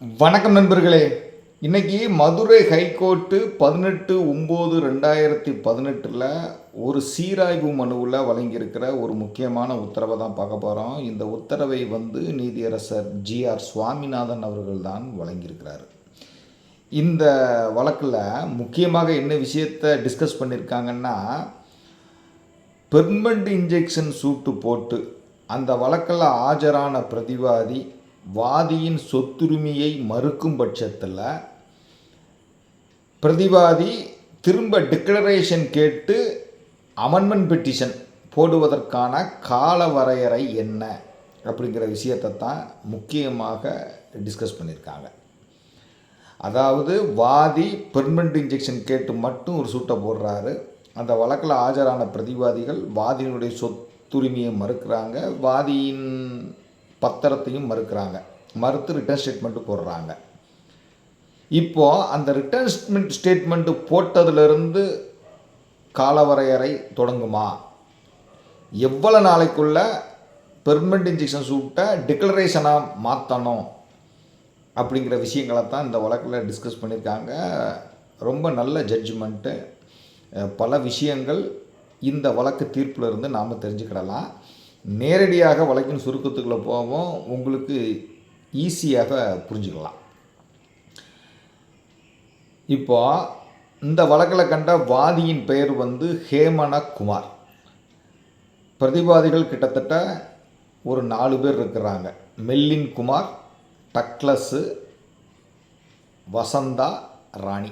வணக்கம் நண்பர்களே. இன்னைக்கு மதுரை ஹைகோர்ட்டு பதினெட்டு ஒம்பது ரெண்டாயிரத்தி பதினெட்டில் ஒரு சீராய்வு மனுவில் வழங்கியிருக்கிற ஒரு முக்கியமான உத்தரவை தான் பார்க்க போகிறோம் இந்த உத்தரவை வந்து நீதியரசர் ஜிஆர் சுவாமிநாதன் அவர்கள் தான் வழங்கியிருக்கிறார். இந்த வழக்கில் முக்கியமாக என்ன விஷயத்தை டிஸ்கஸ் பண்ணியிருக்காங்கன்னா பெர்மனண்ட் இன்ஜெக்ஷன் சூட்டு போட்டு அந்த வழக்கில் ஆஜரான பிரதிவாதி வாதியின் சொத்துரிமையை மறுக்கும் பட்சத்தில் பிரதிவாதி திரும்ப டிக்ளரேஷன் கேட்டு அமெண்ட்மெண்ட் பெட்டிஷன் போடுவதற்கான கால வரையறை என்ன அப்படிங்கிற விஷயத்தை தான் முக்கியமாக டிஸ்கஸ் பண்ணியிருக்காங்க. அதாவது வாதி பெர்மனண்ட் இன்ஜெக்ஷன் கேட்டு மட்டும் ஒரு சூட்டை போடுறாரு. அந்த வழக்கில் ஆஜரான பிரதிவாதிகள் வாதியினுடைய சொத்துரிமையை மறுக்கிறாங்க. வாதியின் பத்திரத்தையும் மறுக்கிறாங்க. மறுத்து ரிட்டர்ன் ஸ்டேட்மெண்ட்டு போடுறாங்க. இப்போது அந்த ரிட்டர்ன் ஸ்டேட்மெண்ட்டு போட்டதுலேருந்து காலவரையறை தொடங்குமா? எவ்வளோ நாளைக்குள்ள பெர்மனண்ட் இன்ஜெக்ஷன் சூட்டை டிக்ளரேஷனாக மாற்றணும் அப்படிங்கிற விஷயங்களை தான் இந்த வழக்கில் டிஸ்கஸ் பண்ணியிருக்காங்க. ரொம்ப நல்ல ஜட்ஜ்மெண்ட்டு பல விஷயங்கள் இந்த வழக்கு தீர்ப்பிலிருந்து நாம் தெரிஞ்சுக்கிடலாம். நேரடியாக வழக்கின் சுருக்கத்துக்குள்ளே போவோம். உங்களுக்கு ஈஸியாக புரிஞ்சுக்கலாம். இப்போ இந்த வழக்கில் கண்ட வாதியின் பெயர் வந்து ஹேமன குமார். பிரதிவாதிகள் கிட்டத்தட்ட ஒரு நாலு பேர் இருக்கிறாங்க. மெல்லின் குமார் டக்ளஸு வசந்தா ராணி.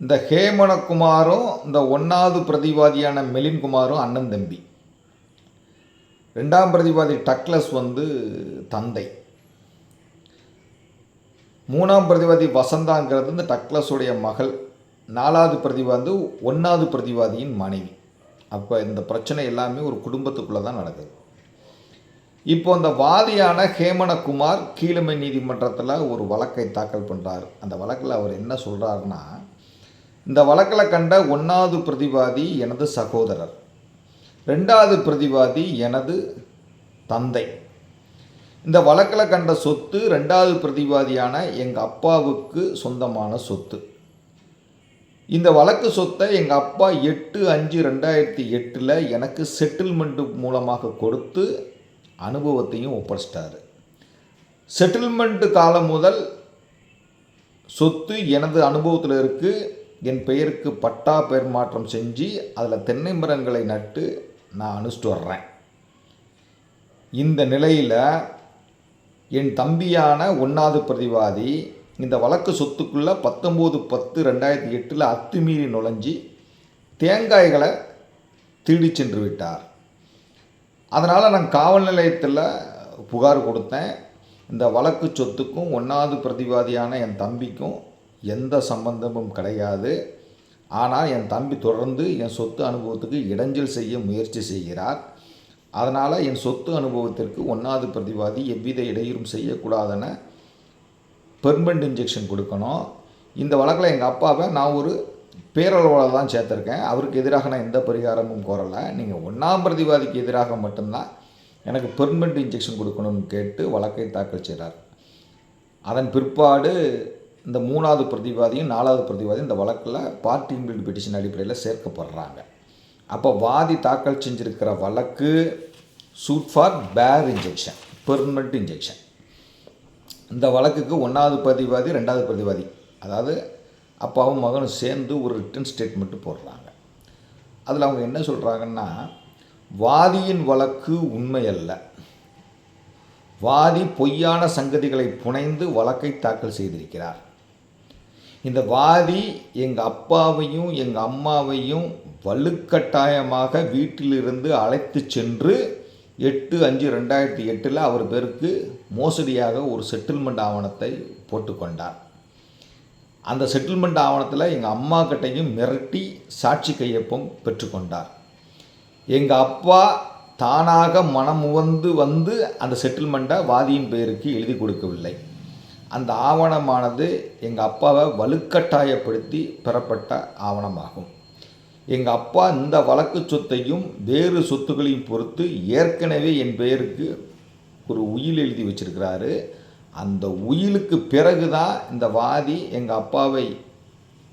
இந்த ஹேமனகுமாரும் இந்த ஒன்றாவது பிரதிவாதியான மெலின்குமாரும் அண்ணன் தம்பி. ரெண்டாம் பிரதிவாதி டக்ளஸ் வந்து தந்தை. மூணாம் பிரதிவாதி வசந்தாங்கிறது இந்த டக்ளஸுடைய மகள். நாலாவது பிரதிவாதி வந்து ஒன்றாவது பிரதிவாதியின் மனைவி. அப்போ இந்த பிரச்சனை எல்லாமே ஒரு குடும்பத்துக்குள்ளே தான் நடக்குது. இப்போ அந்த வாதியான ஹேமனகுமார் கீழமை நீதிமன்றத்தில் ஒரு வழக்கை தாக்கல் பண்ணுறார் அந்த வழக்கில் அவர் என்ன சொல்கிறாருன்னா இந்த வழக்கில் கண்ட ஒன்றாவது பிரதிவாதி எனது சகோதரர். ரெண்டாவது பிரதிவாதி எனது தந்தை. இந்த வழக்கில் கண்ட சொத்து ரெண்டாவது பிரதிவாதியான எங்கள் அப்பாவுக்கு சொந்தமான சொத்து. இந்த வழக்கு சொத்தை எங்கள் அப்பா எட்டு அஞ்சு ரெண்டாயிரத்தி எட்டில் எனக்கு செட்டில்மெண்ட்டு மூலமாக கொடுத்து அனுபவத்தையும் ஒப்படைச்சிட்டாரு. செட்டில்மெண்ட்டு காலம் முதல் சொத்து எனது அனுபவத்தில் இருக்குது என் பெயருக்கு பட்டா பெயர் மாற்றம் செஞ்சு அதில் தென்னை மரங்களை நட்டு நான் அனுப்பிச்சிட்டு வர்றேன். இந்த நிலையில் என் தம்பியான ஒன்றாவது பிரதிவாதி இந்த வழக்கு சொத்துக்குள்ளே பத்தொம்போது பத்து ரெண்டாயிரத்தி எட்டில் அத்துமீறி நுழைஞ்சி தேங்காய்களை திருடி சென்று விட்டார். அதனால் நான் காவல் நிலையத்தில் புகார் கொடுத்தேன். இந்த வழக்கு சொத்துக்கும் ஒன்றாவது பிரதிவாதியான என் தம்பிக்கும் எந்த சம்பந்தமும் கிடையாது. ஆனால் என் தம்பி தொடர்ந்து என் சொத்து அனுபவத்துக்கு இடைஞ்சல் செய்ய முயற்சி செய்கிறார். அதனால் என் சொத்து அனுபவத்திற்கு ஒன்றாவது பிரதிவாதி எவ்வித இடையூறும் செய்யக்கூடாதுன பெர்மனண்ட் இன்ஜெக்ஷன் கொடுக்கணும். இந்த வழக்கில் எங்கள் அப்பாவை நான் ஒரு பேரளவில் தான் சேர்த்துருக்கேன். அவருக்கு எதிராக நான் எந்த பரிகாரமும் கோரலை. நீங்கள் ஒன்றாம் பிரதிவாதிக்கு எதிராக மட்டும்தான் எனக்கு பெர்மனண்ட் இன்ஜெக்ஷன் கொடுக்கணும்னு கேட்டு வழக்கை தாக்கல் செய்கிறார் அதன் பிற்பாடு இந்த மூணாவது பிரதிவாதியும் நாலாவது பிரதிவாதியும் இந்த வழக்கில் பார்ட்டி இன்பில்ட் பெட்டிஷன் அடிப்படையில் சேர்க்கப்படுறாங்க. அப்போ வாதி தாக்கல் செஞ்சுருக்கிற வழக்கு suit for bare injunction permanent injunction இந்த வழக்குக்கு ஒன்றாவது பிரதிவாதி ரெண்டாவது பிரதிவாதி அதாவது அப்பாவும் மகனும் சேர்ந்து ஒரு ரிட்டன் ஸ்டேட்மெண்ட்டு போடுறாங்க. அதில் அவங்க என்ன சொல்கிறாங்கன்னா வாதியின் வழக்கு உண்மையல்ல. வாதி பொய்யான சங்கதிகளை புனைந்து வழக்கை தாக்கல் செய்திருக்கிறார். இந்த வாதி எங்கள் அப்பாவையும் எங்கள் அம்மாவையும் வலுக்கட்டாயமாக வீட்டிலிருந்து அழைத்து சென்று எட்டு அஞ்சு ரெண்டாயிரத்தி எட்டில் அவர் பேருக்கு மோசடியாக ஒரு செட்டில்மெண்ட் ஆவணத்தை போட்டுக்கொண்டார் அந்த செட்டில்மெண்ட் ஆவணத்தில் எங்கள் அம்மா கிட்டையும் மிரட்டி சாட்சி கையொப்பம் பெற்றுக்கொண்டார் எங்கள் அப்பா தானாக மனமுவந்து வந்து அந்த செட்டில்மெண்ட்டை வாதியின் பெயருக்கு எழுதி கொடுக்கவில்லை. அந்த ஆவணமானது எங்கள் அப்பாவை வலுக்கட்டாயப்படுத்தி பெறப்பட்ட ஆவணமாகும். எங்கள் அப்பா இந்த வழக்கு சொத்தையும் வேறு சொத்துக்களையும் பொறுத்து ஏற்கனவே என் பெயருக்கு ஒரு உயில் எழுதி வச்சிருக்கிறாரு. அந்த உயிலுக்கு பிறகு தான் இந்த வாதி எங்கள் அப்பாவை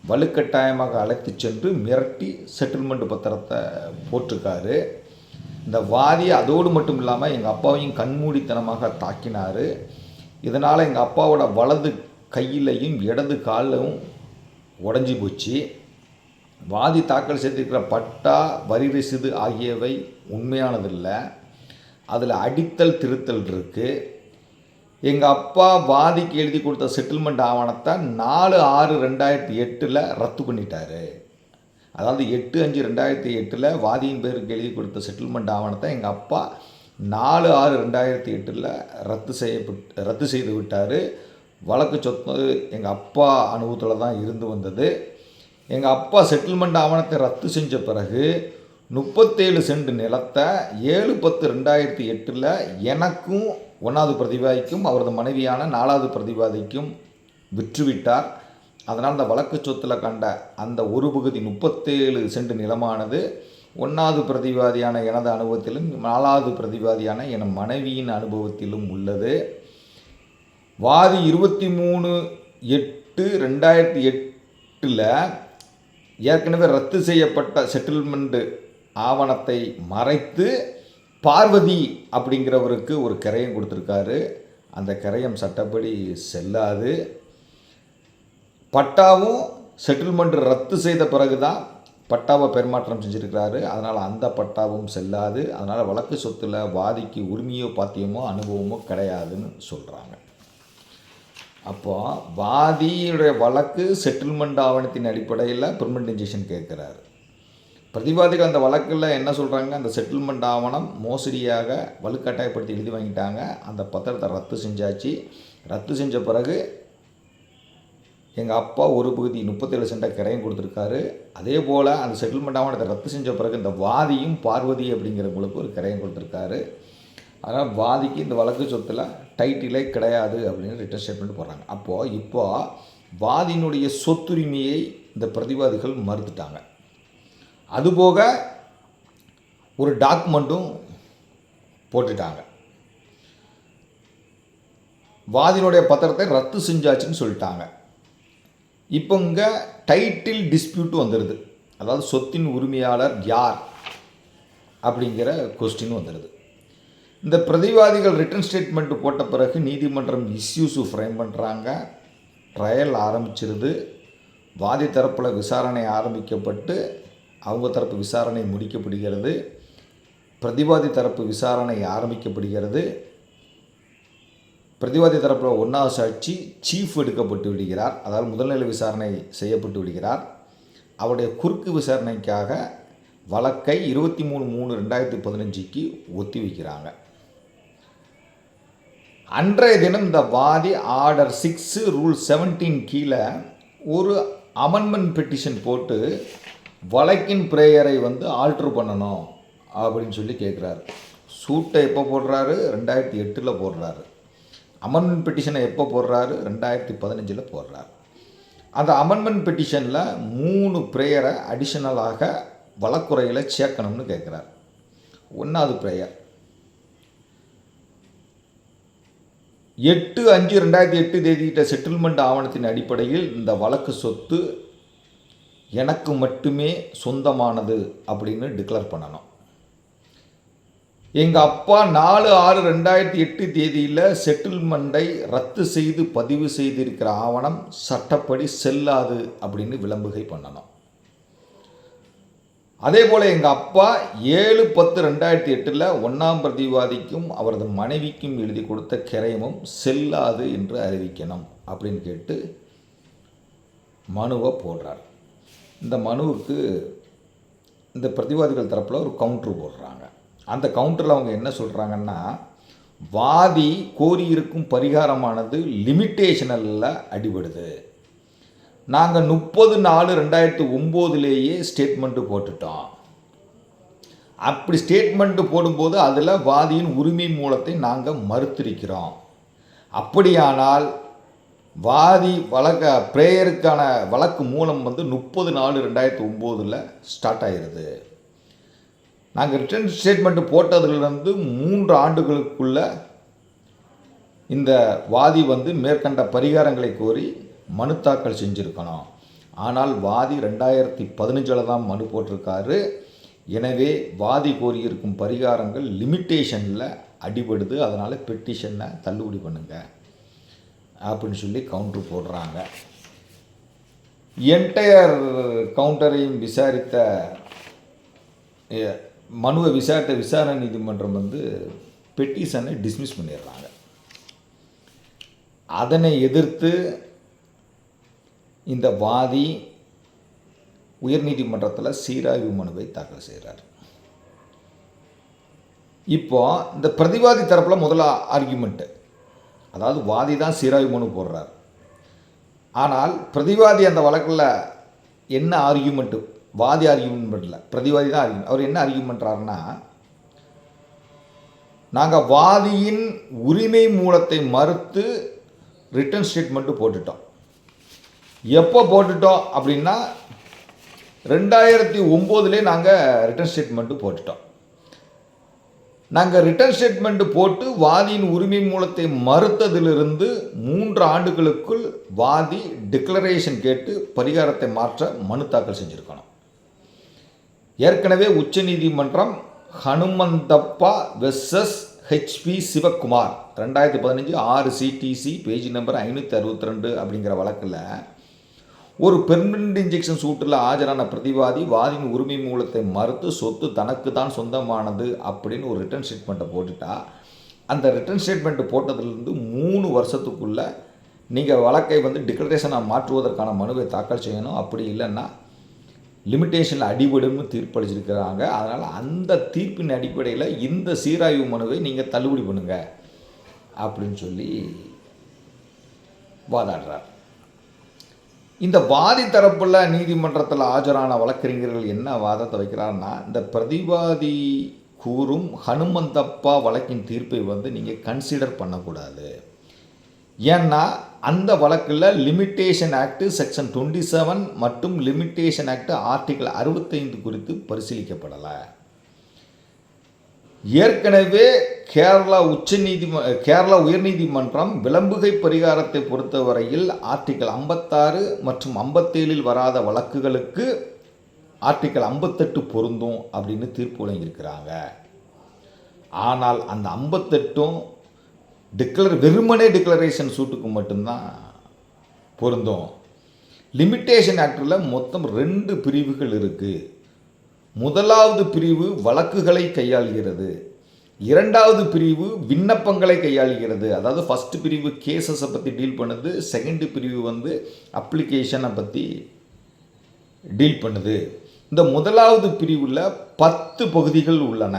வலுக்கட்டாயமாக அழைத்து சென்று மிரட்டி செட்டில்மெண்ட் பத்திரத்தை போட்டிருக்காரு. இந்த வாதி அதோடு மட்டும் இல்லாமல் எங்கள் அப்பாவையும் கண்மூடித்தனமாக தாக்கினார். இதனால் எங்கள் அப்பாவோட வலது கையிலையும் இடது காலிலும் உடஞ்சி போச்சு. வாதி தாக்கல் செய்திருக்கிற பட்டா வரி ரசீது ஆகியவை உண்மையானதில்லை. அதில் அடித்தல் திருத்தல் இருக்குது எங்கள் அப்பா வாதிக்கு எழுதி கொடுத்த செட்டில்மெண்ட் ஆவணத்தை நாலு ஆறு ரெண்டாயிரத்தி எட்டில் ரத்து பண்ணிட்டாரு. அதாவது எட்டு அஞ்சு ரெண்டாயிரத்தி எட்டில் வாதியின் பேருக்கு எழுதி கொடுத்த செட்டில்மெண்ட் ஆவணத்தை எங்கள் அப்பா நாலு ஆறு ரெண்டாயிரத்தி எட்டில் ரத்து செய்யப்பட்டு ரத்து செய்து விட்டார் வழக்கு சொத்து எங்கள் அப்பா அனுபவத்தில் தான் இருந்து வந்தது. எங்கள் அப்பா செட்டில்மெண்ட் ஆவணத்தை ரத்து செஞ்ச பிறகு முப்பத்தேழு சென்ட் நிலத்தை ஏழு பத்து ரெண்டாயிரத்தி எட்டில் எனக்கும் ஒன்றாவது பிரதிவாதிக்கும் அவரது மனைவியான நாலாவது பிரதிவாதிக்கும் விற்றுவிட்டார். அதனால் அந்த வழக்கு சொத்தில் கண்ட அந்த ஒரு பகுதி முப்பத்தேழு சென்ட் நிலமானது ஒன்றாவது பிரதிவாதியான எனது அனுபவத்திலும் நாலாவது பிரதிவாதியான என மனைவியின் அனுபவத்திலும் உள்ளது. வாதி இருபத்தி மூணு எட்டு ரெண்டாயிரத்தி எட்டில் ஏற்கனவே ரத்து செய்யப்பட்ட செட்டில்மெண்ட்டு ஆவணத்தை மறைத்து பார்வதி அப்படிங்கிறவருக்கு ஒரு கரையம் கொடுத்துருக்காரு. அந்த கரையம் சட்டப்படி செல்லாது. பட்டாவும் செட்டில்மெண்ட் ரத்து செய்த பிறகு தான் பட்டாவை பெருமாற்றம் செஞ்சுருக்கிறாரு. அதனால் அந்த பட்டாவும் செல்லாது. அதனால் வழக்கு சொத்தில் வாதிக்கு உரிமையோ பாத்தியமோ அனுபவமோ கிடையாதுன்னு சொல்கிறாங்க அப்போ வாதியுடைய வழக்கு செட்டில்மெண்ட் ஆவணத்தின் அடிப்படையில் பெர்மனண்ட் இன்ஜெக்ஷன் கேட்குறாரு. பிரதிவாதிகள் அந்த வழக்கில் என்ன சொல்கிறாங்க அந்த செட்டில்மெண்ட் ஆவணம் மோசடியாக வலுக்கட்டாயப்படுத்தி எழுதி வாங்கிட்டாங்க. அந்த பத்திரத்தை ரத்து செஞ்சாச்சு. ரத்து செஞ்ச பிறகு எங்கள் அப்பா ஒரு பகுதி முப்பத்தேழு சென்டாக கிரையும் கொடுத்துருக்காரு. அதே போல் அந்த செட்டில்மெண்ட் ஆவணத்தை ரத்து செஞ்ச பிறகு இந்த வாதியும் பார்வதி அப்படிங்கிறவங்களுக்கு ஒரு கிரையும் கொடுத்துருக்காரு. அதனால் வாதிக்கு இந்த வழக்கு சொத்தில் டைட்டிலே கிடையாது அப்படின்னு ரிட்டன் ஸ்டேட்மெண்ட் போடுறாங்க. அப்போது இப்போ வாதியினுடைய சொத்துரிமையை இந்த பிரதிவாதிகள் மறுத்துட்டாங்க. அதுபோக ஒரு டாக்குமெண்ட்டும் போட்டுட்டாங்க. வாதியினுடைய பத்திரத்தை ரத்து செஞ்சாச்சுன்னு சொல்லிட்டாங்க. இப்போ இங்கே டைட்டில் டிஸ்பியூட் வந்துடுது அதாவது சொத்தின் உரிமையாளர் யார் அப்படிங்கிற கொஸ்டின் வந்துடுது இந்த பிரதிவாதிகள் ரிட்டன் ஸ்டேட்மெண்ட் போட்ட பிறகு நீதிமன்றம் இஸ்யூஸு ஃப்ரேம் பண்ணுறாங்க ட்ரையல் ஆரம்பிச்சிருது. வாதி தரப்பில் விசாரணை ஆரம்பிக்கப்பட்டு அவங்க தரப்பு விசாரணை முடிக்கப்படுகிறது. பிரதிவாதி தரப்பு விசாரணை ஆரம்பிக்கப்படுகிறது. பிரதிவாதி தரப்பில் ஒன்றாவது சாட்சி சீஃப் எடுக்கப்பட்டு விடுகிறார். அதாவது முதல்நிலை விசாரணை செய்யப்பட்டு விடுகிறார். அவருடைய குறுக்கு விசாரணைக்காக வழக்கை இருபத்தி மூணு மூணு ரெண்டாயிரத்தி பதினஞ்சுக்கு ஒத்தி வைக்கிறாங்க. அன்றைய தினம் இந்த வாதி ஆர்டர் சிக்ஸு ரூல் செவன்டீன் கீழே ஒரு அமெண்ட்மெண்ட் பெட்டிஷன் போட்டு வழக்கின் ப்ரேயரை வந்து ஆல்ட்ரு பண்ணணும் அப்படின்னு சொல்லி கேட்குறாரு. சூட்டை எப்போ போடுறாரு? ரெண்டாயிரத்தி எட்டில் போடுறாரு. அமெண்ட்மெண்ட் பெட்டிஷனை எப்போ போடுறாரு? ரெண்டாயிரத்தி பதினஞ்சில் போடுறாரு. அந்த அமெண்ட்மெண்ட் பெட்டிஷனில் மூணு ப்ரேயரை அடிஷனலாக வழக்குறையில் சேர்க்கணும்னு கேட்குறாரு ஒன்றாவது ப்ரேயர் எட்டு அஞ்சு ரெண்டாயிரத்தி எட்டு தேதியிட்ட செட்டில்மெண்ட் ஆவணத்தின் அடிப்படையில் இந்த வழக்கு சொத்து எனக்கு மட்டுமே சொந்தமானது அப்படின்னு டிக்ளேர் பண்ணணும். எங்கள் அப்பா நாலு ஆறு ரெண்டாயிரத்தி எட்டு தேதியில் செட்டில்மெண்ட்டை ரத்து செய்து பதிவு செய்திருக்கிற ஆவணம் சட்டப்படி செல்லாது அப்படின்னு விளம்புகை பண்ணணும். அதே போல் எங்கள் அப்பா ஏழு பத்து ரெண்டாயிரத்தி எட்டில் ஒன்றாம் பிரதிவாதிக்கும் அவரது மனைவிக்கும் எழுதி கொடுத்த கிரயமும் செல்லாது என்று அறிவிக்கணும் அப்படின்னு கேட்டு மனுவை போடுறார். இந்த மனுவுக்கு இந்த பிரதிவாதிகள் தரப்பில் ஒரு கவுண்ட்ரு போடுறாங்க. அந்த கவுண்டரில் அவங்க என்ன சொல்கிறாங்கன்னா வாதி கோரியிருக்கும் பரிகாரமானது லிமிட்டேஷனில் அடிபடுது. நாங்கள் முப்பது நாலு ரெண்டாயிரத்து ஒம்போதுலேயே ஸ்டேட்மெண்ட்டு போட்டுட்டோம். அப்படி ஸ்டேட்மெண்ட்டு போடும்போது அதில் வாதியின் உரிமை மூலத்தை நாங்கள் மறுத்திருக்கிறோம். அப்படியானால் வாதி வழக்க ப்ரேயருக்கான வழக்கு மூலம் வந்து முப்பது நாலு ரெண்டாயிரத்து ஒம்போதில் ஸ்டார்ட் ஆகிருது நாங்கள் ரிட்டர்ன் ஸ்டேட்மெண்ட்டு போட்டதுலேருந்து மூன்று ஆண்டுகளுக்குள்ள இந்த வாதி வந்து மேற்கண்ட பரிகாரங்களை கோரி மனு தாக்கல் செஞ்சுருக்கணும். ஆனால் வாதி ரெண்டாயிரத்தி பதினஞ்சில் தான் மனு போட்டிருக்காரு. எனவே வாதி கோரியிருக்கும் பரிகாரங்கள் லிமிட்டேஷனில் அடிபடுது. அதனால் பெட்டிஷனை தள்ளுபடி பண்ணுங்க. அப்படின்னு சொல்லி கவுண்டர் போடுறாங்க. என்டையர் கவுண்டரையும் விசாரித்த மனுவை விசாரித்த விசாரணை நீதிமன்றம் வந்து பெட்டிஷனை டிஸ்மிஸ் பண்ணிடுறாங்க. அதனை எதிர்த்து இந்த வாதி உயர்நீதிமன்றத்தில் சீராய்வு மனுவை தாக்கல் செய்கிறார் இப்போ இந்த பிரதிவாதி தரப்பில் முதல்ல ஆர்கியூமெண்ட்டு அதாவது வாதி தான் சீராய்வு மனு போடுறார். ஆனால் பிரதிவாதி அந்த வழக்கில் என்ன ஆர்கியூமெண்ட்டு வாதி ஆர்கியூமெண்ட் பண்ணல பிரதிவாதி தான் ஆர்கியூமெண்ட் அவர் என்ன ஆர்கியூமெண்ட் பண்ணுறாருன்னா நாங்கள் வாதியின் உரிமை மூலத்தை மறுத்து ரிட்டர்ன் ஸ்டேட்மெண்ட்டு போட்டுட்டோம். எப்போ போட்டுட்டோம் அப்படின்னா ரெண்டாயிரத்தி ஒம்போதுலேயே நாங்கள் ரிட்டன் ஸ்டேட்மெண்ட்டு போட்டுட்டோம். நாங்கள் ரிட்டர்ன் ஸ்டேட்மெண்ட்டு போட்டு வாதியின் உரிமை மூலத்தை மறுத்ததிலிருந்து மூன்று ஆண்டுகளுக்குள் வாதி டிக்ளரேஷன் கேட்டு பரிகாரத்தை மாற்ற மனு தாக்கல் செஞ்சுருக்கணும். ஏற்கனவே உச்சநீதிமன்றம் ஹனுமந்தப்பா வெர்சஸ் ஹெச்பி சிவக்குமார் ரெண்டாயிரத்தி பதினஞ்சு ஆறு சிடிசி பேஜ் நம்பர் ஐநூற்றி அறுபத்தி ரெண்டு அப்படிங்கிற வழக்கில் ஒரு பெர்மனண்ட் இன்ஜெக்ஷன் சூட்டில் ஆஜரான பிரதிவாதி வாதின் உரிமை மூலத்தை மறுத்து சொத்து தனக்கு தான் சொந்தமானது அப்படின்னு ஒரு ரிட்டர்ன் ஸ்டேட்மெண்ட்டை போட்டுட்டா. அந்த ரிட்டர்ன் ஸ்டேட்மெண்ட்டு போட்டதுலேருந்து மூணு வருஷத்துக்குள்ளே நீங்கள் வழக்கை வந்து டிக்ளரேஷனாக மாற்றுவதற்கான மனுவை தாக்கல் செய்யணும். அப்படி இல்லைன்னா லிமிட்டேஷனில் அடிபடும்னு தீர்ப்பளிச்சிருக்கிறாங்க. அதனால் அந்த தீர்ப்பின் அடிப்படையில் இந்த சீராய்வு மனுவை நீங்கள் தள்ளுபடி பண்ணுங்கள் அப்படின்னு சொல்லி வாதாடுறார். இந்த வாதி தரப்பில் நீதிமன்றத்தில் ஆஜரான வழக்கறிஞர்கள் என்ன வாதத்தை வைக்கிறாருன்னா இந்த பிரதிவாதி கூறும் ஹனுமந்தப்பா வழக்கின் தீர்ப்பை வந்து நீங்கள் கன்சிடர் பண்ணக்கூடாது. ஏன்னா அந்த வழக்கில் limitation act section twenty seven மற்றும் லிமிட்டேஷன் ஆக்ட் ஆர்டிகல் அறுபத்தைந்து குறித்து பரிசீலிக்கப்படலை. ஏற்கனவே கேரளா உச்ச நீதிம கேரளா உயர்நீதிமன்றம் விளம்புகை பரிகாரத்தை பொறுத்தவரையில் ஆர்டிகல் ஐம்பத்தாறு மற்றும் ஐம்பத்தேழில் வராத வழக்குகளுக்கு ஆர்டிகல் ஐம்பத்தெட்டு பொருந்தும் அப்படின்னு தீர்ப்பு வழங்கியிருக்கிறாங்க. ஆனால் அந்த ஐம்பத்தெட்டும் டிக்ளர் வெறுமனே டிக்ளரேஷன் சூட்டுக்கு மட்டும்தான் பொருந்தும். லிமிட்டேஷன் ஆக்டில் மொத்தம் ரெண்டு பிரிவுகள் இருக்குது முதலாவது பிரிவு வழக்குகளை கையாள்கிறது. இரண்டாவது பிரிவு விண்ணப்பங்களை கையாளுகிறது. அதாவது ஃபஸ்ட்டு பிரிவு கேசஸை பற்றி டீல் பண்ணுது. செகண்ட் பிரிவு வந்து அப்ளிகேஷனை பற்றி டீல் பண்ணுது. இந்த முதலாவது பிரிவில் பத்து பகுதிகள் உள்ளன.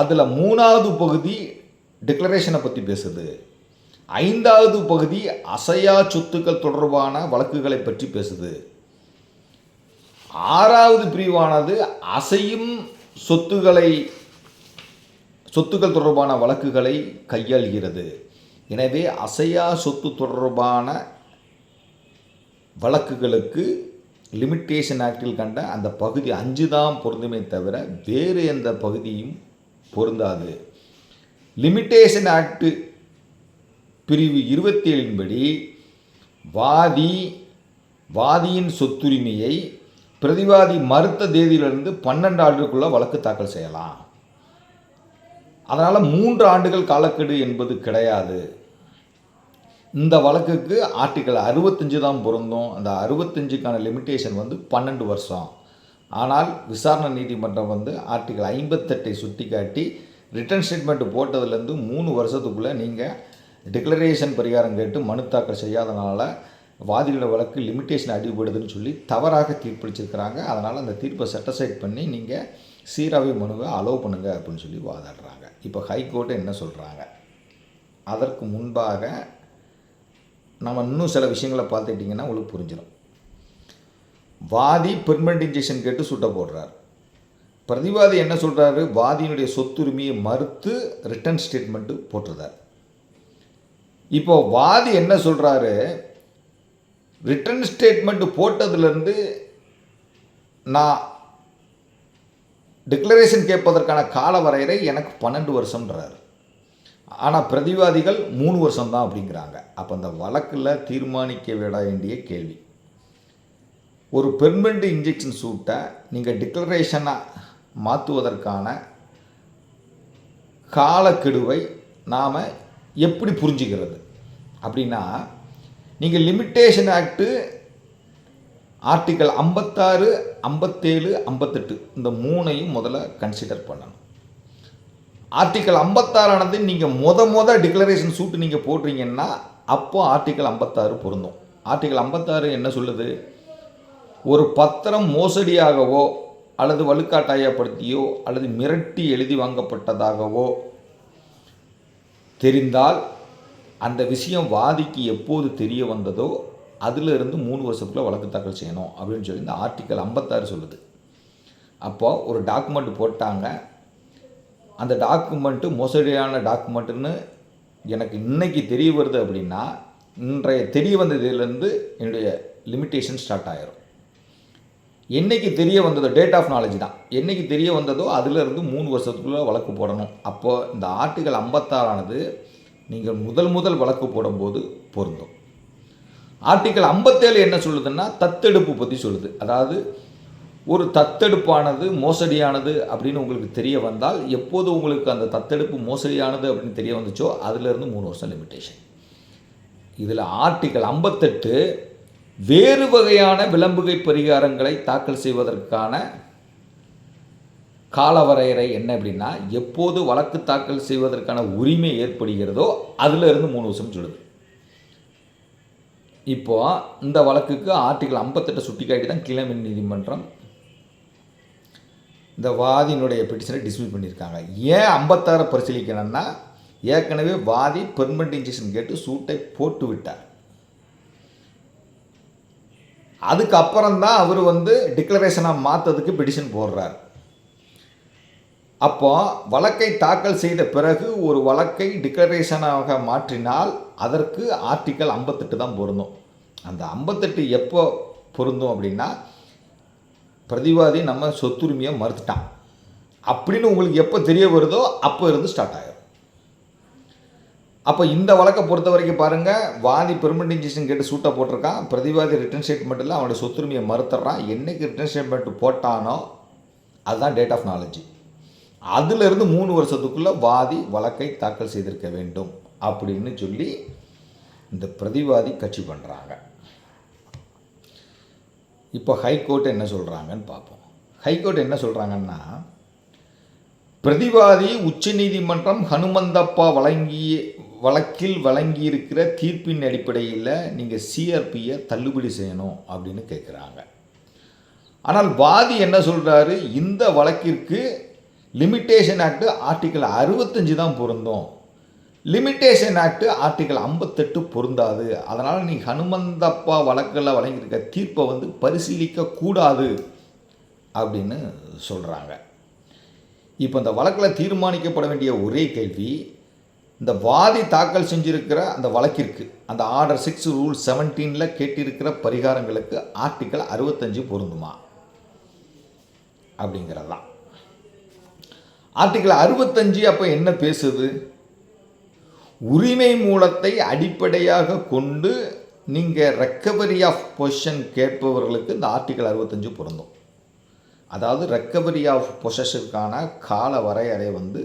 அதில் மூணாவது பகுதி டிக்ளரேஷனை பற்றி பேசுது. ஐந்தாவது பகுதி அசையா சொத்துக்கள் தொடர்பான வழக்குகளை பற்றி பேசுது. ஆறாவது பிரிவானது அசையும் சொத்துக்களை சொத்துக்கள் தொடர்பான வழக்குகளை கையாள்கிறது. எனவே அசையா சொத்து தொடர்பான வழக்குகளுக்கு லிமிட்டேஷன் ஆக்டில் கண்ட அந்த பகுதி அஞ்சு தான் பொருந்துமே தவிர வேறு எந்த பகுதியும் பொருந்தாது. லிமிட்டேஷன் ஆக்டு பிரிவு இருபத்தி ஏழின்படி வாதி வாதியின் சொத்துரிமையை பிரதிவாதி மறுத்த தேதியிலிருந்து பன்னெண்டு ஆண்டுக்குள்ளே வழக்கு தாக்கல் செய்யலாம். அதனால் மூன்று ஆண்டுகள் காலக்கெடு என்பது கிடையாது. இந்த வழக்குக்கு ஆர்டிக்கல் அறுபத்தஞ்சு தான் பொருந்தும். அந்த அறுபத்தஞ்சுக்கான லிமிட்டேஷன் வந்து பன்னெண்டு வருஷம். ஆனால் விசாரணை நீதிமன்றம் வந்து ஆர்டிக்கல் ஐம்பத்தெட்டை சுட்டி காட்டி ரிட்டர்ன் ஸ்டேட்மெண்ட் போட்டதுலேருந்து மூணு வருஷத்துக்குள்ளே நீங்கள் டிக்ளரேஷன் பரிகாரம் கேட்டு மனு தாக்கல் செய்யாதனால வாதிகளோட வழக்கு லிமிட்டேஷன் அடிபடுதுன்னு சொல்லி தவறாக தீர்ப்பளிச்சிருக்கிறாங்க. அதனால் அந்த தீர்ப்பை செட்டசைட் பண்ணி நீங்கள் சீராவை மனுவை அலோவ் பண்ணுங்கள் அப்படின்னு சொல்லி வாதாடுறாங்க. இப்போ ஹைகோர்ட்டு என்ன சொல்கிறாங்க அதற்கு முன்பாக நம்ம இன்னும் சில விஷயங்களை பார்த்துட்டிங்கன்னா உங்களுக்கு புரிஞ்சிடும். வாதி பெர்மனன்ட் இன்ஜெக்ஷன் கேட்டு சுட்ட போடுறார். பிரதிவாதி என்ன சொல்கிறாரு வாதியினுடைய சொத்துரிமையை மறுத்து ரிட்டர்ன் ஸ்டேட்மெண்ட்டு போட்டிருந்தார். இப்போ வாதி என்ன சொல்கிறாரு ரிட்டர்ன் ஸ்டேட்மெண்ட் போட்டதுலேருந்து நான் டிக்ளரேஷன் கேட்பதற்கான கால வரையறை எனக்கு பன்னெண்டு வருஷம்ன்றாரு. ஆனால் பிரதிவாதிகள் மூணு வருஷம்தான் அப்படிங்கிறாங்க. அப்போ அந்த வழக்கில் தீர்மானிக்க விட வேண்டிய கேள்வி. ஒரு பெர்மனண்ட் இன்ஜெக்ஷன் சூட்டை நீங்கள் டிக்ளரேஷனாக மாற்றுவதற்கான காலக்கெடுவை நாம் எப்படி புரிஞ்சுக்கிறது? அப்படின்னா நீங்கள் லிமிட்டேஷன் ஆக்ட்டு ஆர்டிக்கல் ஐம்பத்தாறு ஐம்பத்தேழு ஐம்பத்தெட்டு இந்த மூணையும் முதல்ல கன்சிடர் பண்ணணும். ஆர்டிக்கல் ஐம்பத்தாறானது நீங்கள் முத முத டிக்ளரேஷன் சூட்டு நீங்கள் போடுறீங்கன்னா அப்போது ஆர்டிக்கல் ஐம்பத்தாறு பொருந்தும். ஆர்டிக்கல் ஐம்பத்தாறு என்ன சொல்லுது? ஒரு பத்திரம் மோசடியாகவோ அல்லது வலுக்காட்டாயப்படுத்தியோ அல்லது மிரட்டி எழுதி வாங்கப்பட்டதாகவோ தெரிந்தால் அந்த விஷயம் வாதிக்கு எப்போது தெரிய வந்ததோ அதிலிருந்து மூணு வருஷத்துக்குள்ளே வழக்கு தாக்கல் செய்யணும் அப்படின்னு சொல்லி இந்த ஆர்டிக்கல் ஐம்பத்தாறு சொல்லுது. அப்போ ஒரு டாக்குமெண்ட் போட்டாங்க. அந்த டாக்குமெண்ட்டு மோசடியான டாக்குமெண்ட்டுன்னு எனக்கு இன்றைக்கி தெரிய வருது அப்படின்னா இன்றைய தெரிய வந்ததுலேருந்து என்னுடைய லிமிட்டேஷன் ஸ்டார்ட் ஆகிரும் என்னைக்கு தெரிய வந்ததோ டேட் ஆஃப் நாலேஜ் தான். என்னைக்கு தெரிய வந்ததோ அதிலிருந்து மூணு வருஷத்துக்குள்ளே வழக்கு போடணும். அப்போது இந்த ஆர்டிகல் ஐம்பத்தாறானது நீங்கள் முதல் முதல் வழக்கு போடும்போது பொருந்தும். ஆர்டிக்கல் ஐம்பத்தேழு என்ன சொல்லுதுன்னா தத்தெடுப்பு பற்றி சொல்லுது. அதாவது ஒரு தத்தெடுப்பானது மோசடியானது அப்படின்னு உங்களுக்கு தெரிய வந்தால் எப்போது உங்களுக்கு அந்த தத்தெடுப்பு மோசடியானது அப்படின்னு தெரிய வந்துச்சோ அதிலிருந்து மூணு வருஷம் லிமிட்டேஷன் இதில் ஆர்டிக்கல் ஐம்பத்தெட்டு வேறு வகையான விளம்புகை பரிகாரங்களை தாக்கல் செய்வதற்கான காலவரையறை என்ன அப்படின்னா எப்போது வழக்கு தாக்கல் செய்வதற்கான உரிமை ஏற்படுகிறதோ அதில் இருந்து மூணு வருஷம் சொல்லுது. இப்போ இந்த வழக்குக்கு ஆர்டிகல் ஐம்பத்தெட்டை சுட்டிக்காட்டி தான் கிழமை நீதிமன்றம் இந்த வாதியினுடைய பெட்டிஷனை டிஸ்மிஸ் பண்ணியிருக்காங்க. ஏன் ஐம்பத்தாறு பரிசீலிக்கணும்னா ஏற்கனவே வாதி பெர்மனன்ட் இன்ஜெக்ஷன் கேட்டு சூட்டை போட்டு விட்டார். அதுக்கப்புறம் தான் அவர் வந்து டிக்ளரேஷனாக மாற்றதுக்கு பெடிஷன் போடுறார். அப்போ வழக்கை தாக்கல் செய்த பிறகு ஒரு வழக்கை டிக்ளரேஷனாக மாற்றினால் அதற்கு ஆர்டிக்கல் ஐம்பத்தெட்டு தான் பொருந்தும். அந்த ஐம்பத்தெட்டு எப்போ பொருந்தும் அப்படின்னா பிரதிவாதி நம்ம சொத்துரிமையை மறுத்துட்டான். அப்படின்னு உங்களுக்கு எப்போ தெரிய வருதோ அப்போ இருந்து ஸ்டார்ட் ஆகிடும் அப்போ இந்த வழக்கை பொறுத்த வரைக்கும் பாருங்கள் வாதி பெர்மனன்ட் இன்ஜெக்ஷன் கேட்டு சூட்டை போட்டிருக்கான். பிரதிவாதி ரிட்டர்ன் ஸ்டேட்மெண்ட்டில் அவனோட சொத்துரிமையை மறுத்துறான் என்னைக்கு ரிட்டர்ன் ஸ்டேட்மெண்ட் போட்டானோ அதுதான் டேட் ஆஃப் நாலேஜ் அதிலிருந்து மூணு வருஷத்துக்குள்ளே வாதி வழக்கை தாக்கல் செய்திருக்க வேண்டும் அப்படின்னு சொல்லி இந்த பிரதிவாதி கட்சி பண்ணுறாங்க இப்போ ஹைகோர்ட் என்ன சொல்கிறாங்கன்னு பார்ப்போம். ஹைகோர்ட் என்ன சொல்கிறாங்கன்னா பிரதிவாதி உச்சநீதிமன்றம் ஹனுமந்தப்பா வழங்கிய வழக்கில் வழங்கியிருக்கிற தீர்ப்பின் அடிப்படையில் நீங்கள் சிஆர்பியை தள்ளுபடி செய்யணும் அப்படின்னு கேட்குறாங்க ஆனால் வாதி என்ன சொல்கிறாரு இந்த வழக்கிற்கு லிமிட்டேஷன் ஆக்டு ஆர்டிக்கல் அறுபத்தஞ்சு தான் பொருந்தும். லிமிட்டேஷன் ஆக்டு ஆர்டிக்கல் ஐம்பத்தெட்டு பொருந்தாது. அதனால் நீ ஹனுமந்தப்பா வழக்கில் வழங்கியிருக்க தீர்ப்பை வந்து பரிசீலிக்க கூடாது அப்படின்னு சொல்கிறாங்க இப்போ இந்த வழக்கில் தீர்மானிக்கப்பட வேண்டிய ஒரே கேள்வி இந்த வாதி தாக்கல் செஞ்சிருக்கிற அந்த வழக்கிற்கு அந்த ஆர்டர் சிக்ஸ் ரூல் செவன்டீனில் கேட்டிருக்கிற பரிகாரங்களுக்கு ஆர்டிக்கல் அறுபத்தஞ்சு பொருந்துமா? அப்படிங்கிறது தான் ஆர்டிக்கல் அறுபத்தஞ்சு அப்போ என்ன பேசுது? உரிமை மூலத்தை அடிப்படையாக கொண்டு நீங்கள் ரெக்கவரி ஆஃப் பொசிஷன் கேட்பவர்களுக்கு இந்த ஆர்டிக்கல் அறுபத்தஞ்சு பொருந்தும். அதாவது ரெக்கவரி ஆஃப் பொசஷனுக்கான கால வரையறை வந்து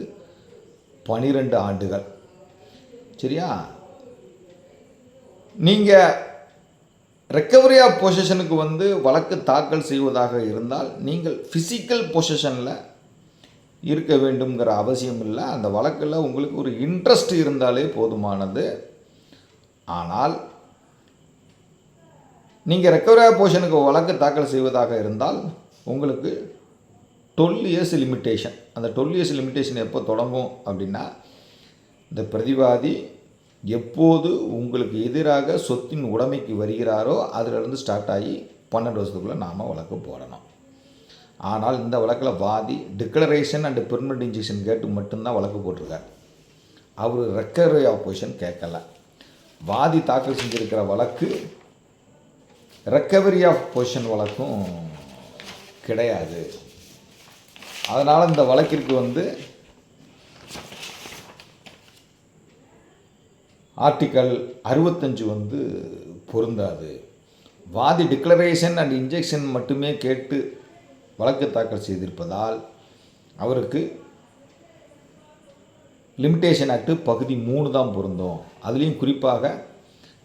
பனிரெண்டு ஆண்டுகள். சரியா? நீங்கள் ரெக்கவரி ஆஃப் பொசிஷனுக்கு வந்து வழக்கு தாக்கல் செய்வதாக இருந்தால் நீங்கள் ஃபிசிக்கல் பொசிஷனில் இருக்க வேண்டுங்கிற அவசியம் இல்லை. அந்த வழக்கில் உங்களுக்கு ஒரு இன்ட்ரெஸ்ட் இருந்தாலே போதுமானது. ஆனால் நீங்கள் ரெக்கவரி ஆஃப் பொசிஷனுக்கு வழக்கு தாக்கல் செய்வதாக இருந்தால் உங்களுக்கு டுவெல் இயர்ஸ் லிமிட்டேஷன் அந்த டுவெல் இயர்ஸ் லிமிட்டேஷன் எப்போ தொடங்கும் அப்படின்னா இந்த பிரதிவாதி எப்போது உங்களுக்கு எதிராக சொத்தின் உடைமைக்கு வருகிறாரோ அதிலிருந்து ஸ்டார்ட் ஆகி பன்னெண்டு வருஷத்துக்குள்ளே நாம் வழக்கு போடணும். ஆனால் இந்த வழக்கில் வாதி டிக்ளரேஷன் அண்ட் பெர்மனன்ட் இன்ஜெக்ஷன் கேட்டு மட்டும்தான் வழக்கு போட்டிருக்கார். அவர் ரெக்கவரி ஆஃப் பொசிஷன் கேட்கல. வாதி தாக்கல் செஞ்சிருக்கிற வழக்கு ரெக்கவரி ஆஃப் பொசிஷன் வழக்கும் கிடையாது. அதனால் இந்த வழக்கிற்கு வந்து ஆர்டிக்கல் அறுபத்தஞ்சு வந்து பொருந்தாது. வாதி டிக்ளரேஷன் அண்ட் இன்ஜெக்ஷன் மட்டுமே கேட்டு வழக்கு தாக்கல் செய்திருப்பதால் அவருக்கு லிமிட்டேஷன் ஆக்ட் பகுதி மூணு தான் பொருந்தும். அதுலேயும் குறிப்பாக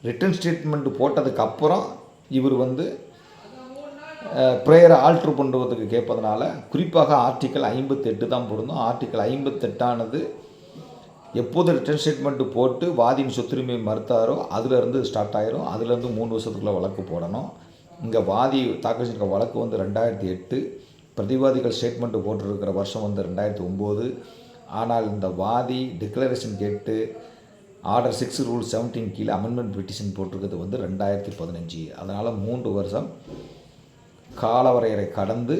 ரிட்டன் ஸ்டேட்மெண்ட் போட்டதுக்கப்புறம் இவர் வந்து ப்ரேயரை ஆல்ட்ரு பண்ணுறதுக்கு கேட்பதனால குறிப்பாக ஆர்டிக்கல் ஐம்பத்தெட்டு தான் பொருந்தும். ஆர்டிக்கல் ஐம்பத்தெட்டானது எப்போது ரிட்டர்ன் ஸ்டேட்மெண்ட்டு போட்டு வாதியின் சொத்துரிமை மறுத்தாரோ அதுலேருந்து ஸ்டார்ட் ஆயிரும். அதுலேருந்து மூணு வருஷத்துக்குள்ளே வழக்கு போடணும். இங்கே வாதி தாக்கல் செஞ்ச வழக்கு வந்து ரெண்டாயிரத்தி எட்டு. பிரதிவாதிகள் ஸ்டேட்மெண்ட்டு போட்டிருக்கிற வருஷம் வந்து ரெண்டாயிரத்தி ஒம்பது. ஆனால் இந்த வாதி டிக்ளரேஷன் கேட்டு ஆர்டர் சிக்ஸ் ரூல் செவன்டீன் கீழே அமெண்ட்மெண்ட் பெட்டிஷன் போட்டிருக்கிறது வந்து ரெண்டாயிரத்தி பதினஞ்சு. அதனால் மூன்று வருஷம் காலவரையறை கடந்து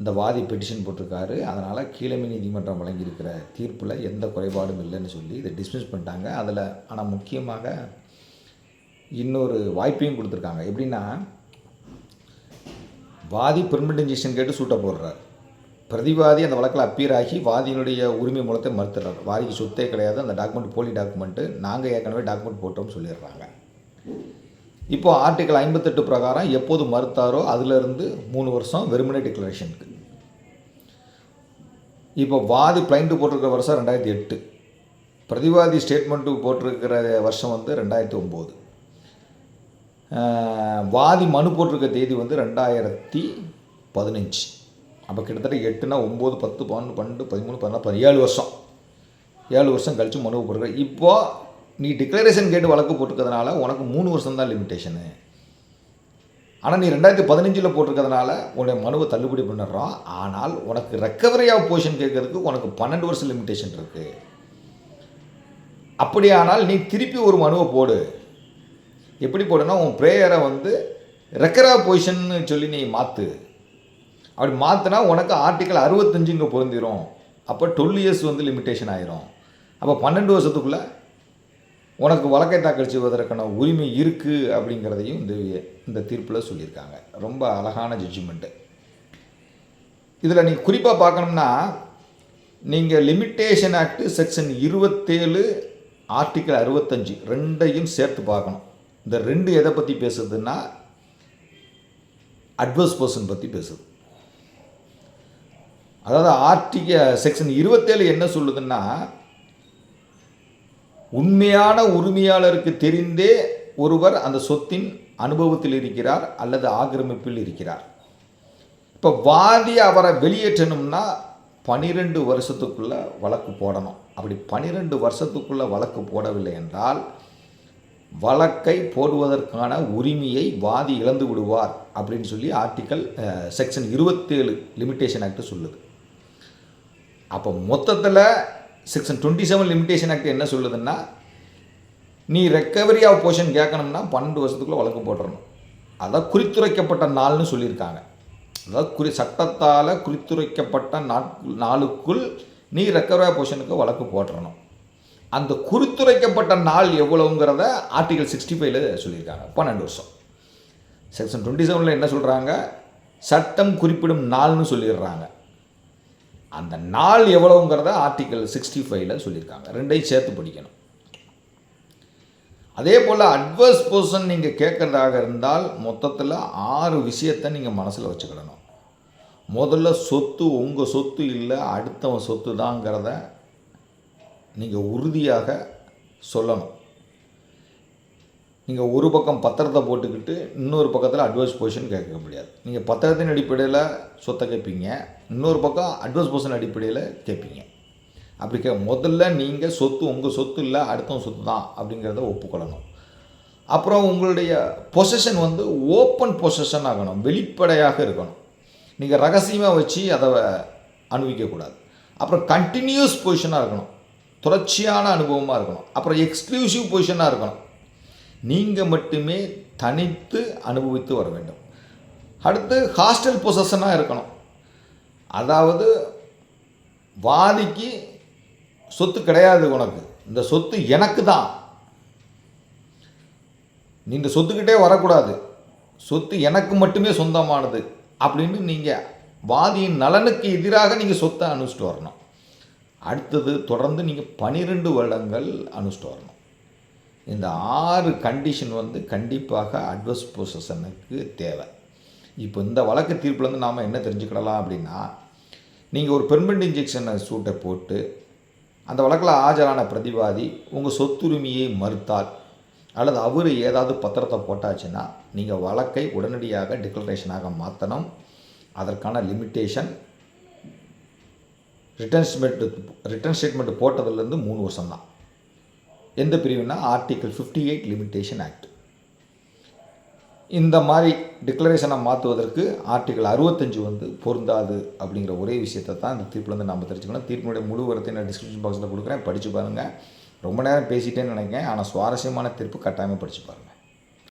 இந்த வாதி பெட்டிஷன் போட்டிருக்காரு. அதனால் கீழமை நீதிமன்றம் வழங்கியிருக்கிற தீர்ப்பில் எந்த குறைபாடும் இல்லைன்னு சொல்லி இதை டிஸ்மிஸ் பண்ணிட்டாங்க. அதில் ஆனால் முக்கியமாக இன்னொரு வாய்ப்பையும் கொடுத்துருக்காங்க. எப்படின்னா வாதி பெர்மனண்ட் இன்ஜெக்ஷன் கேட்டு சூட்டை போடுறார். பிரதிவாதி அந்த வழக்கில் அப்பீர் ஆகி வாதியினுடைய உரிமை மூலத்தை மறுத்துறார். வாதிக்கு சொத்தே கிடையாது. அந்த டாக்குமெண்ட் போலி டாக்குமெண்ட்டு நாங்கள் ஏற்கனவே டாக்குமெண்ட் போட்டோம்னு சொல்லிடுறாங்க. இப்போ ஆர்டிக்கல் ஐம்பத்தெட்டு பிரகாரம் எப்போது மறுத்தாரோ அதிலிருந்து மூணு வருஷம் வெறுமனே டிக்ளரேஷனுக்கு இப்போ வாதி பிளைண்ட்டு போட்டிருக்கிற வருஷம் ரெண்டாயிரத்தி எட்டு. பிரதிவாதி ஸ்டேட்மெண்ட்டு போட்டிருக்கிற வருஷம் வந்து ரெண்டாயிரத்தி ஒம்பது. வாதி மனு போட்டிருக்க தேதி வந்து ரெண்டாயிரத்தி பதினஞ்சு. அப்போ கிட்டத்தட்ட எட்டுனா ஒம்பது பத்து பன்னெண்டு பன்னெண்டு பதிமூணு பதினாலு பதினேழு ஏழு வருஷம். ஏழு வருஷம் கழித்து மனு போட்டிருக்க. இப்போது நீ டிக்ளரேஷன் கேட்டு வழக்கு போட்டிருக்கிறதுனால உனக்கு மூணு வருஷம் தான் லிமிட்டேஷனு ஆனால் நீ ரெண்டாயிரத்தி பதினஞ்சில் போட்டிருக்கிறதுனால உன்னுடைய மனுவை தள்ளுபடி பண்ணிடுறோம் ஆனால் உனக்கு ரெக்கவரி ஆஃப் பொசிஷன் கேட்கறதுக்கு உனக்கு பன்னெண்டு வருஷம் லிமிட்டேஷன் இருக்குது அப்படியானால் நீ திருப்பி ஒரு மனுவை போடு. எப்படி போடுனா உன் ப்ரேயரை வந்து ரெக்கரா பொசிஷன்னு சொல்லி நீ மாற்று அப்படி மாற்றினா உனக்கு ஆர்டிக்கல் அறுபத்தஞ்சு இங்கே பொருந்திரும். அப்போ டுவெல் இயர்ஸ் வந்து லிமிட்டேஷன் ஆயிரும். அப்போ பன்னெண்டு வருஷத்துக்குள்ளே உனக்கு வழக்கை தாக்கல் செய்வதற்கான உரிமை இருக்குது அப்படிங்கிறதையும் இந்த இந்த தீர்ப்பில் சொல்லியிருக்காங்க. ரொம்ப அழகான ஜட்ஜ்மெண்ட்டு இதில் நீங்கள் குறிப்பாக பார்க்கணும்னா நீங்கள் லிமிட்டேஷன் ஆக்ட் செக்ஷன் இருபத்தேழு ஆர்டிக்கல் அறுபத்தஞ்சு ரெண்டையும் சேர்த்து பார்க்கணும். இந்த ரெண்டு எதை பற்றி பேசுதுன்னா அட்வர்ஸ் பர்சன் பற்றி பேசுது. அதாவது ஆர்டிக செக்ஷன் இருபத்தேழு என்ன சொல்லுதுன்னா உண்மையான உரிமையாளருக்கு தெரிந்தே ஒருவர் அந்த சொத்தின் அனுபவத்தில் இருக்கிறார் அல்லது ஆக்கிரமிப்பில் இருக்கிறார். இப்போ வாதி அவரை வெளியேற்றணும்னா பனிரெண்டு வருஷத்துக்குள்ளே வழக்கு போடணும். அப்படி பனிரெண்டு வருஷத்துக்குள்ளே வழக்கு போடவில்லை என்றால் வழக்கை போடுவதற்கான உரிமையை வாதி இழந்து விடுவார் அப்படின்னு சொல்லி ஆர்டிக்கல் செக்ஷன் இருபத்தேழு லிமிட்டேஷன் ஆக்ட் சொல்லுது. அப்போ மொத்தத்தில் section twenty seven limitation act என்ன சொல்லுதுன்னா நீ ரெக்கவரி ஆஃப் போர்ஷன் கேட்கணும்னா பன்னெண்டு வருஷத்துக்குள்ளே வழக்கு போட்டுறணும். அதான் குறித்துரைக்கப்பட்ட நாள்னு சொல்லியிருக்காங்க. அதாவது குறி சட்டத்தால் குறித்துரைக்கப்பட்ட நாட் நாளுக்குள் நீ ரெக்கவரி ஆஃப் போர்ஷனுக்கு வழக்கு போட்டுறணும். அந்த குறித்துரைக்கப்பட்ட நாள் எவ்வளவுங்கிறத ஆர்டிகல் சிக்ஸ்டி ஃபைவ்ல சொல்லியிருக்காங்க. பன்னெண்டு வருஷம். செக்ஷன் டுவெண்ட்டி செவனில் என்ன சொல்கிறாங்க சட்டம் குறிப்பிடும் நாள்னு சொல்லிடுறாங்க. அந்த நாள் எவ்வளவுங்கிறத ஆர்டிக்கல் சிக்ஸ்டி ஃபைவ்ல சொல்லியிருக்காங்க. ரெண்டையும் சேர்த்து படிக்கணும். அதே போல் அட்வர்ஸ் பொசிஷன் நீங்கள் கேட்குறதாக இருந்தால் மொத்தத்தில் ஆறு விஷயத்தை நீங்கள் மனசில் வச்சுக்கிடணும். முதல்ல சொத்து உங்கள் சொத்து இல்லை அடுத்தவன் சொத்து தாங்கிறத நீங்கள் உறுதியாக சொல்லணும். நீங்கள் ஒரு பக்கம் பத்திரத்தை போட்டுக்கிட்டு இன்னொரு பக்கத்தில் அட்வைஸ் பொசிஷன் கேட்க முடியாது. நீங்கள் பத்திரத்தின் அடிப்படையில் சொத்தை கேட்பீங்க இன்னொரு பக்கம் அட்வைஸ் பொசிஷன் அடிப்படையில் கேட்பீங்க. அப்படி கே முதல்ல நீங்கள் சொத்து உங்கள் சொத்து இல்லை அடுத்தவங்க சொத்து தான் அப்படிங்கிறத ஒப்புக்கொள்ளணும். அப்புறம் உங்களுடைய பொசிஷன் வந்து ஓப்பன் பொசிஷன் ஆகணும் வெளிப்படையாக இருக்கணும். நீங்கள் ரகசியமாக வச்சு அதை அனுபவிக்கக்கூடாது அப்புறம் கண்டினியூஸ் பொசிஷனாக இருக்கணும். தொடர்ச்சியான அனுபவமாக இருக்கணும். அப்புறம் எக்ஸ்க்ளூசிவ் பொசிஷனாக இருக்கணும். நீங்கள் மட்டுமே தனித்து அனுபவித்து வர வேண்டும். அடுத்து ஹாஸ்டல் பொசஷனாக இருக்கணும். அதாவது வாதிக்கு சொத்து கிடையாது உனக்கு. இந்த சொத்து எனக்கு தான். நீ இந்த சொத்துக்கிட்டே வரக்கூடாது. சொத்து எனக்கு மட்டுமே சொந்தமானது அப்படின்னு நீங்கள் வாதியின் நலனுக்கு எதிராக நீங்கள் சொத்தை அனுப்பிச்சிட்டு வரணும். அடுத்தது தொடர்ந்து நீங்கள் பனிரெண்டு வருடங்கள் அனுப்பிச்சிட்டு வரணும். இந்த ஆறு கண்டிஷன் வந்து கண்டிப்பாக அட்வர்ஸ் பொசிஷனுக்கு தேவை. இப்போ இந்த வழக்கு தீர்ப்புலேருந்து நாம் என்ன தெரிஞ்சுக்கிடலாம் அப்படின்னா நீங்கள் ஒரு பெர்மனண்ட் இன்ஜெக்ஷன் சூட்டை போட்டு அந்த வழக்கில் ஆஜரான பிரதிவாதி உங்கள் சொத்துரிமையை மறுத்தால் அல்லது அவர் ஏதாவது பத்திரத்தை போட்டாச்சுன்னா நீங்கள் வழக்கை உடனடியாக டிக்ளரேஷனாக மாற்றணும் அதற்கான limitation return statement return statement போட்டதுலேருந்து மூணு வருஷம் தான் எந்த பிரிவுனா article fifty eight limitation act இந்த மாதிரி டிக்ளரேஷனை மாற்றுவதற்கு ஆர்டிகல் அறுபத்தஞ்சு வந்து பொருந்தாது அப்படிங்கிற ஒரே விஷயத்தை தான் இந்த தீர்ப்புலேருந்து நம்ம தெரிஞ்சுக்கணும். தீர்ப்பினுடைய முழு வரத்தை நான் டிஸ்கிரிப்ஷன் பாக்ஸில் கொடுக்குறேன். படித்து பாருங்கள் ரொம்ப நேரம் பேசிட்டேன்னு நினைக்கிறேன். ஆனால் சுவாரஸ்யமான தீர்ப்பு கட்டாயமாக படித்து பாருங்கள்